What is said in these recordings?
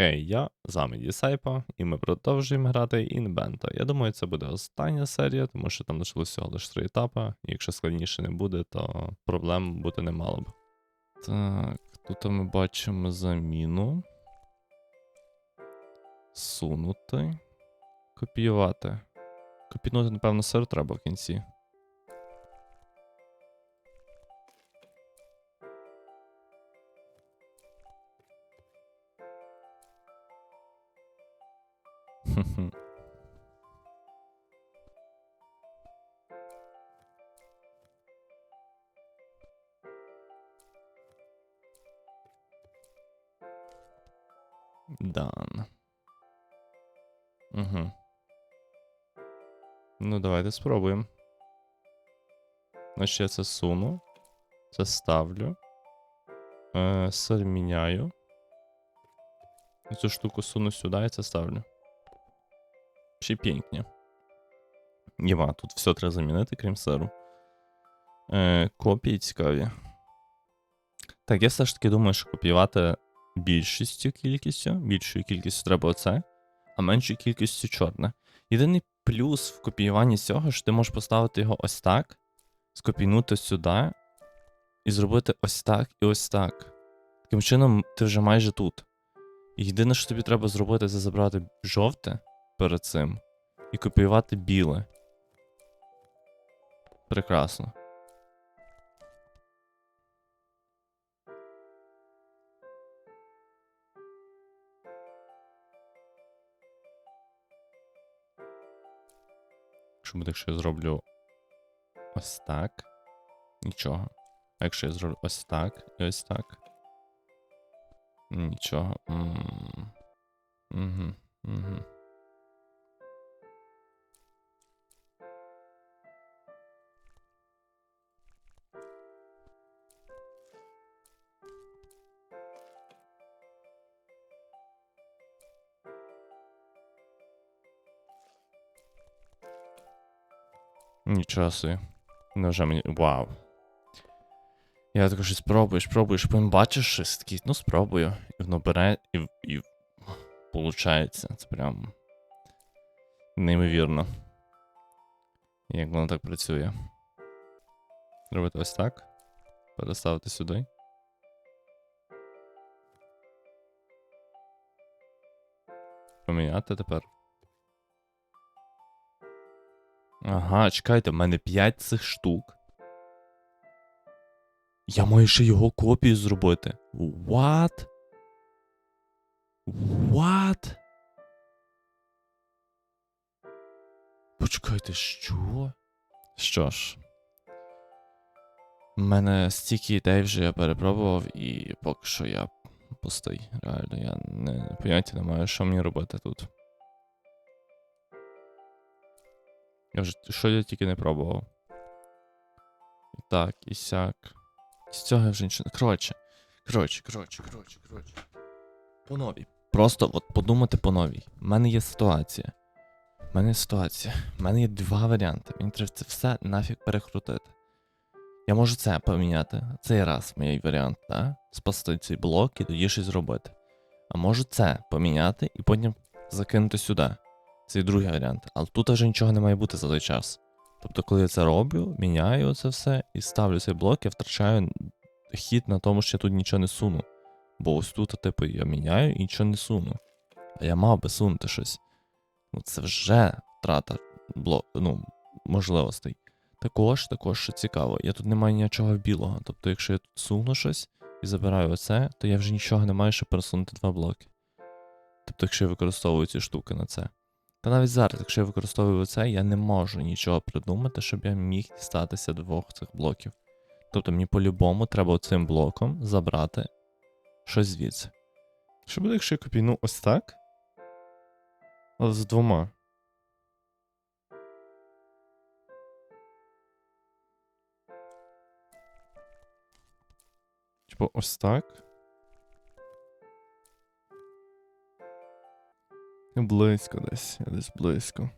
Хей, я з вами Дісайпа, і ми продовжуємо грати Inbento. Я думаю, це буде остання серія, тому що там лишилось всього лише три етапи. І якщо складніше не буде, то проблем бути не мало б. Так, тут ми бачимо заміну. Сунути. Копіювати. Копінути, напевно, сир треба в кінці. Дан. Угу. Ну, давайте спробуємо. Значить, я це суну. Це ставлю. Е, сир міняю. Цю штуку суну сюди і це ставлю. Ще пінкні. Єма, тут все треба замінити, крім сиру. Е, копії цікаві. Так, я все ж таки думаю, що копіювати більшістю кількістю, більшою кількістю треба оце, а меншою кількістю чорне. Єдиний плюс в копіюванні цього, що ти можеш поставити його ось так, скопійнути сюди, і зробити ось так і ось так. Таким чином, ти вже майже тут. І єдине, що тобі треба зробити, це забрати жовте перед цим і копіювати біле. Прекрасно. Що буде, якщо я зроблю ось так? Нічого. А якщо я зроблю ось так і ось так? Нічого. Угу. Угу. Нічого собі. Невже мені. Вау. Я також спробуєш, пробуєш, потім бачиш щось такий, ну спробую. І воно бере, і, і получається. Це прям. Неймовірно. Як воно так працює. Робити ось так. Переставити сюди. Поміняти тепер. Ага, чекайте, в мене 5 цих штук. Я маю ще його копію зробити. What? What? Почекайте, що? Що ж. У мене стільки ідей вже я перепробував, і поки що я пустий. Реально, я не поняття не маю, що мені робити тут. Я вже що я тільки не пробував. І так, і сяк. З цього я вже нічого. Коротше. Коротше, коротше, коротше, коротше. По новій. Просто от подумати по новій. У мене є ситуація. У мене є ситуація. У мене є два варіанти. Мені треба це все нафіг перекрутити. Я можу це поміняти. Цей раз мій варіант, так? Спасти цей блок і тоді щось зробити. А можу це поміняти і потім закинути сюди. Це другий варіант. Але тут вже нічого не має бути за той час. Тобто, коли я це роблю, міняю це все і ставлю цей блок, я втрачаю хід на тому, що я тут нічого не суну. Бо ось тут, типу, я міняю і нічого не суну. А я мав би сунути щось. Ну, це вже втрата блок, ну, можливостей. Також, також, що цікаво, я тут не маю нічого білого. Тобто, якщо я тут суну щось і забираю оце, то я вже нічого не маю, щоб пересунути два блоки. Тобто, якщо я використовую ці штуки на це. Та навіть зараз, якщо я використовую це, я не можу нічого придумати, щоб я міг дістатися двох цих блоків. Тобто мені по-любому треба цим блоком забрати щось звідси. Що буде, якщо я копійну ось так? Але з двома. Типу ось так. Близько десь, я десь близько.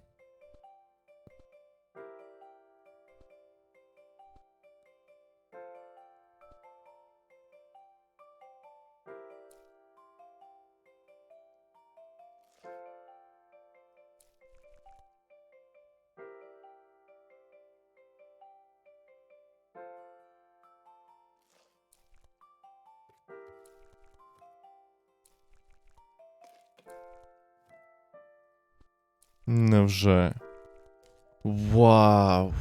Невже. Вау.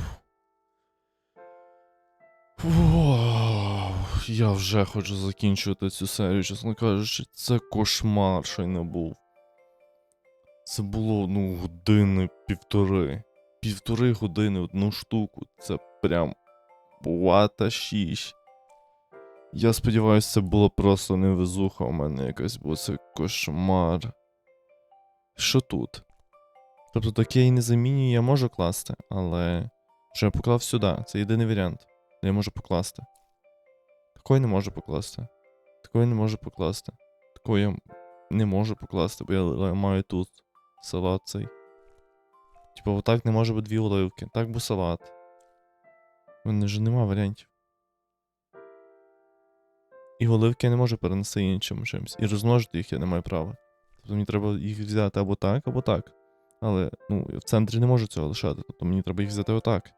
Вау. Я вже хочу закінчувати цю серію, чесно кажучи, це кошмар, що й не був. Це було, ну, години півтори. Півтори години одну штуку. Це прям. Вата шість. Я сподіваюся, це було просто невезуха у мене якась, бо це кошмар. Що тут? Тобто таке і замінює, я можу класти, але. Що я поклав сюди, це єдиний варіант. де Я можу покласти. Такої не можу покласти. Такої не можу покласти. Такої я не можу покласти, бо я маю тут салат цей. Типа, отак не може бути дві оливки. Так бо салат. У мене ж нема варіантів. І оливки я не можу перенести іншим чимось. І розмножити їх я не маю права. Тобто мені треба їх взяти або так, або так. Але ну, в центрі не можу цього лишати, тобто мені треба їх взяти отак.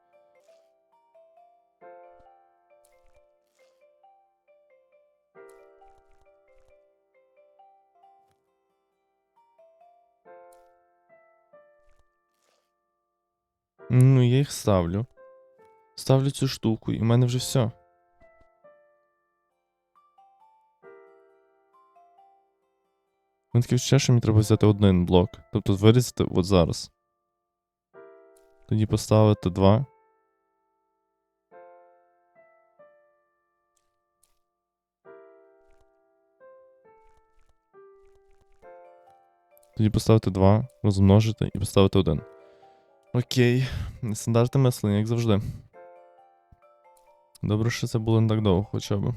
Ну, я їх ставлю. Ставлю цю штуку, і в мене вже все. Мені таке відчуття, що мені треба взяти один блок. Тобто вирізати от зараз. Тоді поставити два. Тоді поставити два, розмножити і поставити один. Окей. Нестандартне мислення, як завжди. Добре, що це було не так довго хоча б.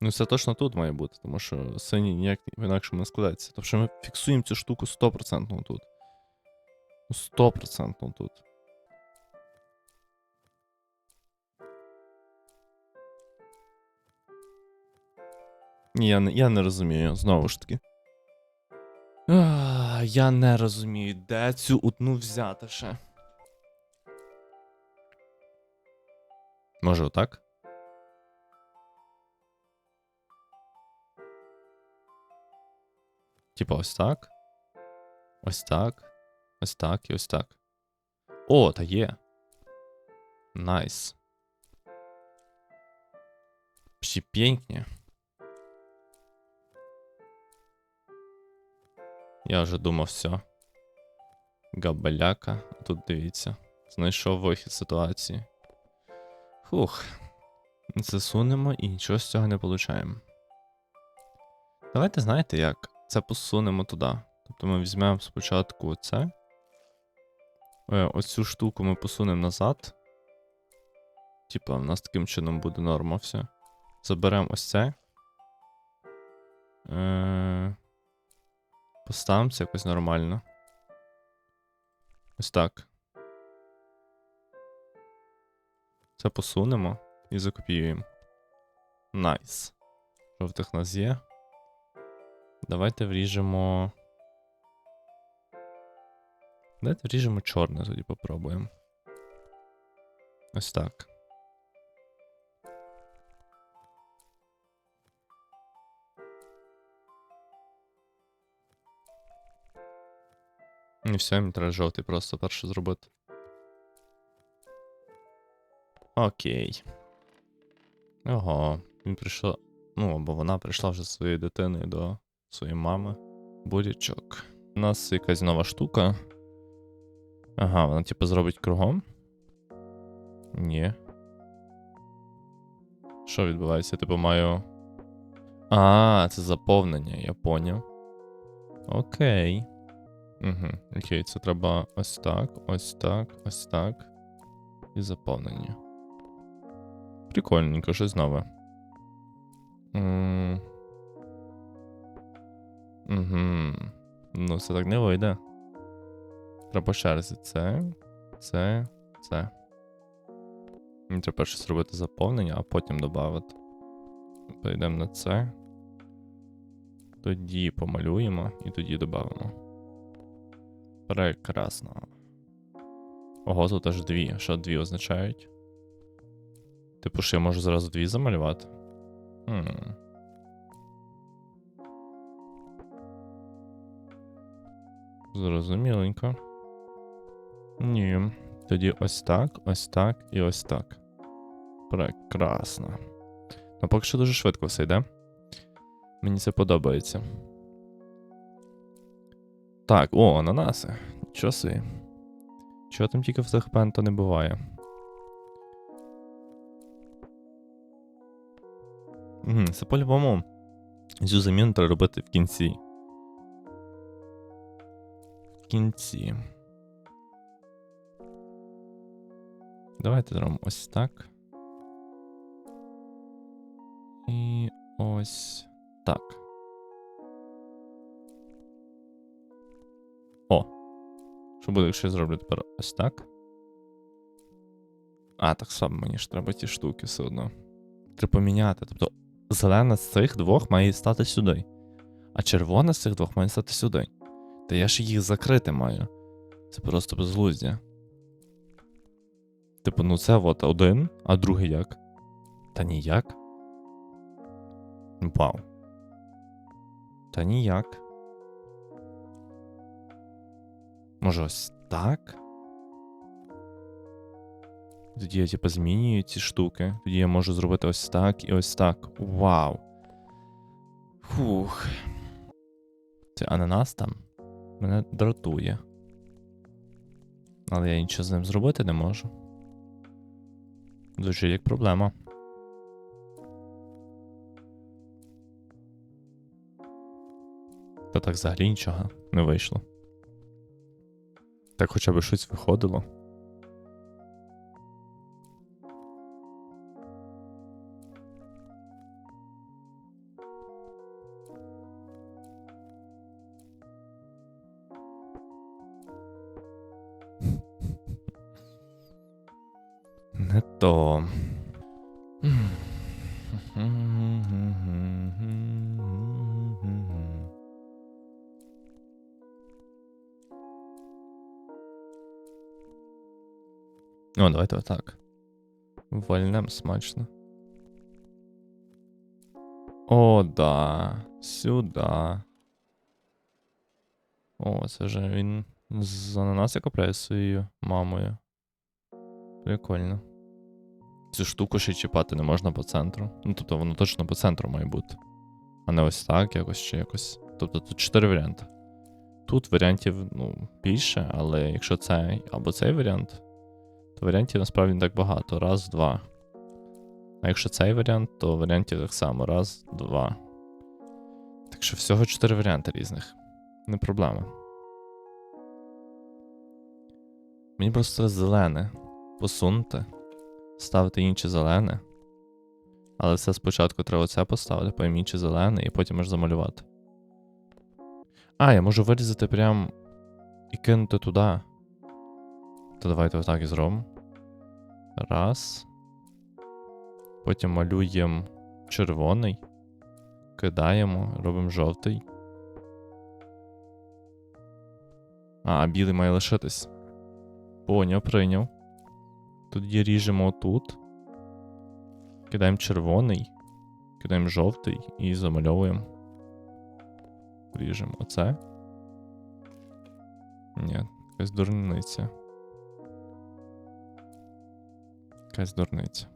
Ну, це точно тут має бути, тому що синій ніяк інакше не складається. Тобто ми фіксуємо цю штуку 100% тут. Ну, 100% тут. Ні, я не, я не розумію, знову ж таки. А, я не розумію, де цю одну взяти ще. Може, отак? Типа ось так. Ось так. Ось так і ось так. О, та є. Найс. Всі п'єнькні. Я вже думав, все. Габаляка. Тут дивіться. Знайшов вихід ситуації. Фух. Засунемо і нічого з цього не получаємо. Давайте знаєте як? Це посунемо туди. Тобто ми візьмемо спочатку це. Е, Оцю штуку ми посунемо назад. Типа, в нас таким чином буде норма все. Заберемо ось це. Е, Поставимо це якось нормально. Ось так. Це посунемо і закопіюємо. Найс. Жовтих нас є. Давайте вріжемо. Давайте вріжемо чорне, тоді попробуємо. Ось так. І все, мені треба жовтий просто перше зробити. Окей. Ого, він прийшов. Ну, або вона прийшла вже зі своєю дитиною до своєї мами. Бурячок. У нас якась нова штука. Ага, вона типу зробить кругом. Ні. Що відбувається? Я типу маю. А, це заповнення, я поняв. Окей. Угу, окей, це треба ось так, ось так, ось так. І заповнення. Прикольненько, щось нове. М. Угу. Ну, це так не вийде. Треба по черзі. Це, це, це. Мені треба перше зробити заповнення, а потім додати. Перейдемо на це. Тоді помалюємо і тоді додамо. Прекрасно. Ого, тут аж дві. Що дві означають? Типу, що я можу зразу дві замалювати? Хм. Зрозуміленько. Ні. Тоді ось так, ось так і ось так. Прекрасно. Ну, поки що дуже швидко все йде. Мені це подобається. Так, о, ананаси. Собі. Чого там тільки в цих пента не буває? Угу, це по-любому. Цю заміну треба робити в кінці. Кінці. Давайте зробимо ось так. І ось так. О. Що буде, якщо я зроблю тепер ось так? А, так само мені ж треба ті штуки все одно. Треба поміняти. Тобто зелена з цих двох має стати сюди. А червона з цих двох має стати сюди. Та я ж їх закрити маю. Це просто безглуздя. Типу, ну це от один, а другий як? Та ніяк. Вау. Та ніяк. Може, ось так? Тоді я, типу, змінюю ці штуки. Тоді я можу зробити ось так і ось так. Вау. Фух. Це ананас там мене дратує. Але я нічого з ним зробити не можу. Звучить як проблема. Та так взагалі нічого не вийшло. Так хоча б щось виходило. Не то. О, давайте отак. Вольнем смачно. О, да. Сюда. О, це вже він з ананаса купляє своєю мамою. Прикольно. Цю штуку ще чіпати не можна по центру. Ну, тобто воно точно по центру має бути. А не ось так, якось чи якось. Тобто тут чотири варіанти. Тут варіантів, ну, більше, але якщо цей або цей варіант, то варіантів насправді не так багато. Раз, два. А якщо цей варіант, то варіантів так само. Раз, два. Так що всього чотири варіанти різних. Не проблема. Мені просто зелене. Посунути. Ставити інше зелене. Але все спочатку треба це поставити, потім інше зелене, і потім аж замалювати. А, я можу вирізати прям і кинути туди. То давайте отак і зробимо. Раз. Потім малюємо червоний. Кидаємо, робимо жовтий. А, білий має лишитись. Поняв, прийняв. Тоді ріжемо тут. Кидаємо червоний. Кидаємо жовтий і замальовуємо. Ріжемо оце. Ні, якась дурниця. Якась дурниця.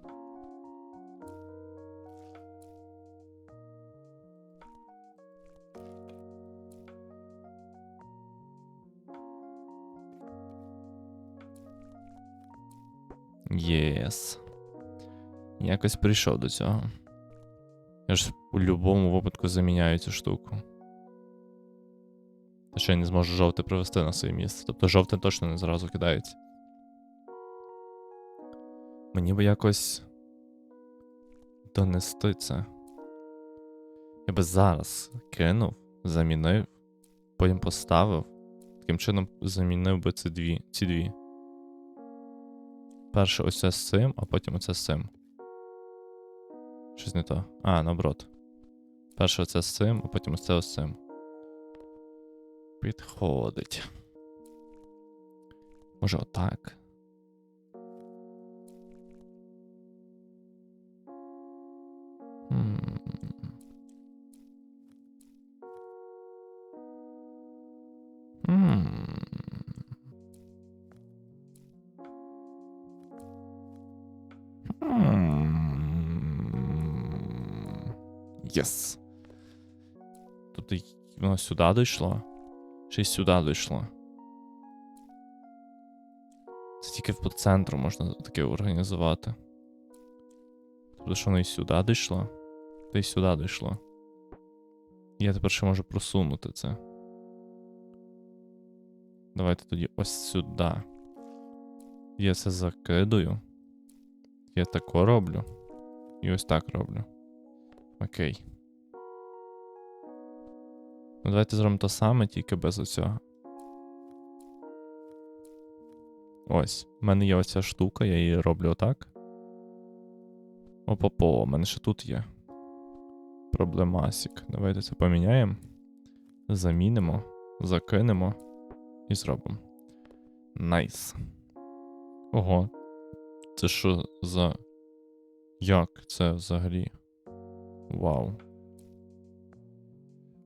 Єс. Якось прийшов до цього. Я ж у будь-якому випадку заміняю цю штуку. Та ще я не зможу жовте привести на своє місце. Тобто жовте точно не зразу кидається. Мені би якось донести це. Я би зараз кинув, замінив, потім поставив. Таким чином замінив би ці дві. Ці дві. Перше оце з цим, а потім оце з цим. Щось не то. А, наоборот. Перше оце з цим, а потім оце з цим. Підходить. Може отак. Єс. Тут воно сюди дійшло. Ще й сюди дійшло. Це тільки по центру можна таке організувати. Тобто, що воно і сюди дійшло, то і сюди дійшло. Я тепер ще можу просунути це. Давайте тоді ось сюди. Я це закидую. Я тако роблю. І ось так роблю. Окей. Ну, давайте зробимо те саме, тільки без оцього. Ось. У мене є оця штука, я її роблю отак. Опа-по, у мене ще тут є. Проблемасік. Давайте це поміняємо. Замінимо, закинемо і зробимо. Найс. Ого. Це що за. Як це взагалі? Вау.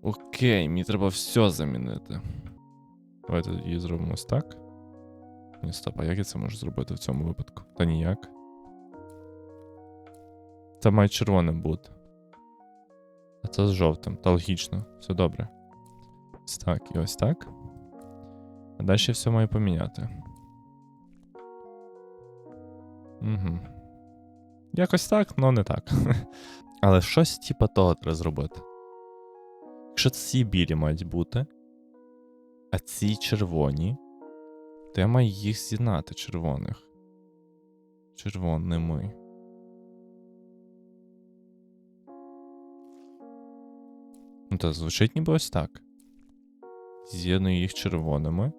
Окей, мені треба все замінити. Давайте її зробимо ось так. Ні, стоп, а як я це можу зробити в цьому випадку? Та ніяк. Це має червоним бути. А це з жовтим. Та логічно, все добре. Ось так і ось так. А далі все має поміняти. Угу. Якось так, але не так. Але щось типа того треба зробити. Якщо ці білі мають бути, а ці червоні, то я маю їх з'єднати червоних. Червоними. Ну, то звучить ніби ось так. З'єдную їх червоними.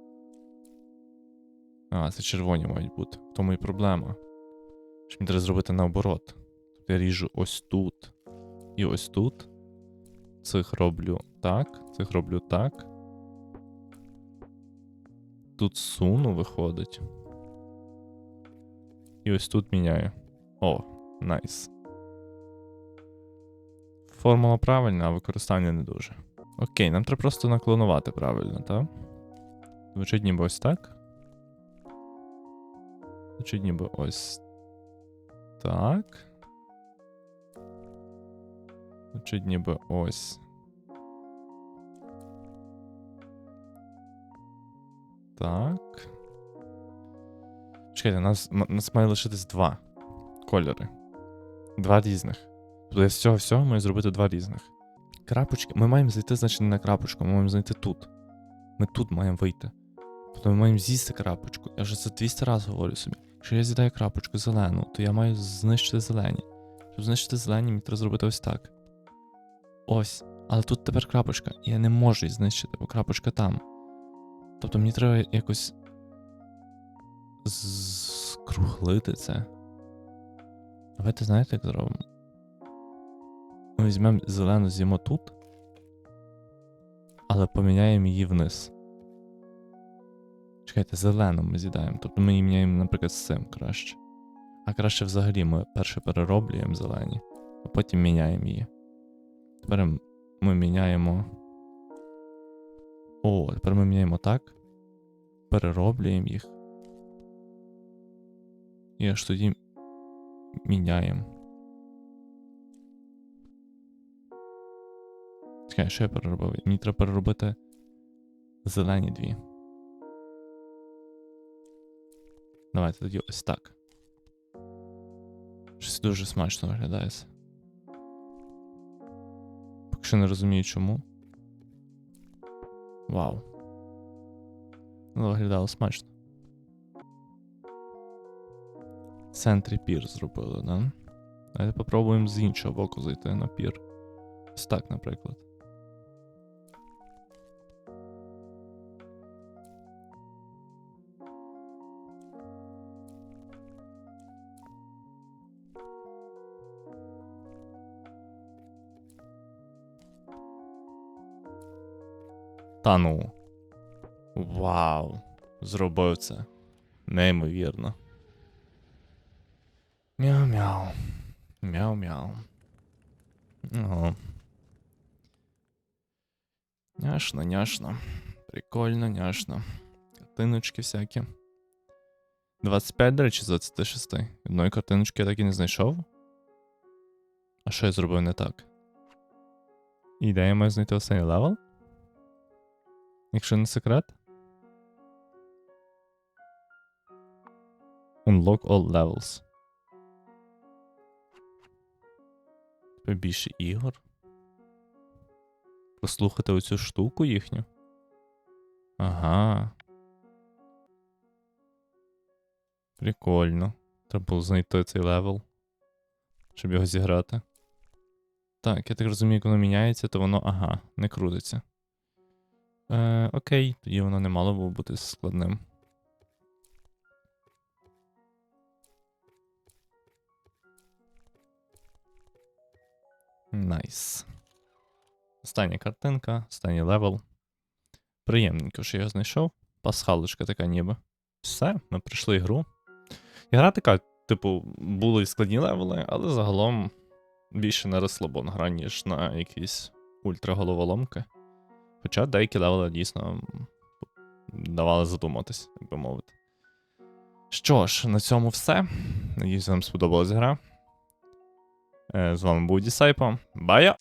А, це червоні мають бути. В тому і проблема. Що мені треба зробити наоборот. Тобто я ріжу ось тут і ось тут. Цих роблю так, цих роблю так. Тут суну виходить. І ось тут міняю. О, найс. Формула правильна, а використання не дуже. Окей, нам треба просто наклонувати правильно, так? Звучить ніби ось так. Звучить ніби ось так. Звучить ніби ось. Так. Чекайте, у нас, у нас має лишитись два кольори. Два різних. Тобто з цього всього маю зробити два різних. Крапочки. Ми маємо зайти, значить, не на крапочку, ми маємо зайти тут. Ми тут маємо вийти. Тобто ми маємо з'їсти крапочку. Я вже це 200 разів говорю собі. Якщо я з'їдаю крапочку зелену, то я маю знищити зелені. Щоб знищити зелені, мені треба зробити ось так. Ось. Але тут тепер крапочка. І я не можу її знищити, бо крапочка там. Тобто мені треба якось скруглити це. Давайте знаєте, як зробимо? Ми візьмемо зелену з'їмо тут, але поміняємо її вниз. Чекайте, зелену ми з'їдаємо. Тобто ми її міняємо, наприклад, з цим краще. А краще взагалі ми перше перероблюємо зелені, а потім міняємо її. Тепер ми міняємо. О, тепер ми міняємо так. Перероблюємо їх. І аж тоді міняємо. Чекай, що я переробив? Мені треба переробити зелені дві. Давайте тоді ось так. Щось дуже смачно виглядає. Що не розумію чому. Вау. Ну, виглядало смачно. В центрі пір зробили, да? Давайте попробуємо з іншого боку зайти на пір. Ось так, наприклад. Та ну. Вау. Зробив це. Неймовірно. Мяу-мяу. Мяу-мяу. Ого. Няшно, няшно. Прикольно, няшно. Картиночки всякі. 25, до речі, з 26. Одної картиночки я так і не знайшов. А що я зробив не так? І де знайти останній левел? Якщо не секрет. Unlock all levels. Тепер більше ігор. Послухати оцю штуку їхню. Ага. Прикольно. Треба було знайти цей левел, щоб його зіграти. Так, я так розумію, як воно міняється, то воно, ага, не крутиться. Е, окей, тоді воно не мало би бути складним. Найс. Остання картинка, останній левел. Приємненько, що я знайшов. Пасхалочка така ніби. Все, ми пройшли гру. Ігра така, типу, були і складні левели, але загалом більше на розслабон гра, ніж на якісь ультраголоволомки. Хоча деякі левели дійсно давали задуматись, як би мовити. Що ж, на цьому все. Надіюсь, вам сподобалась гра. Е, З вами був Дісайпо. Бая!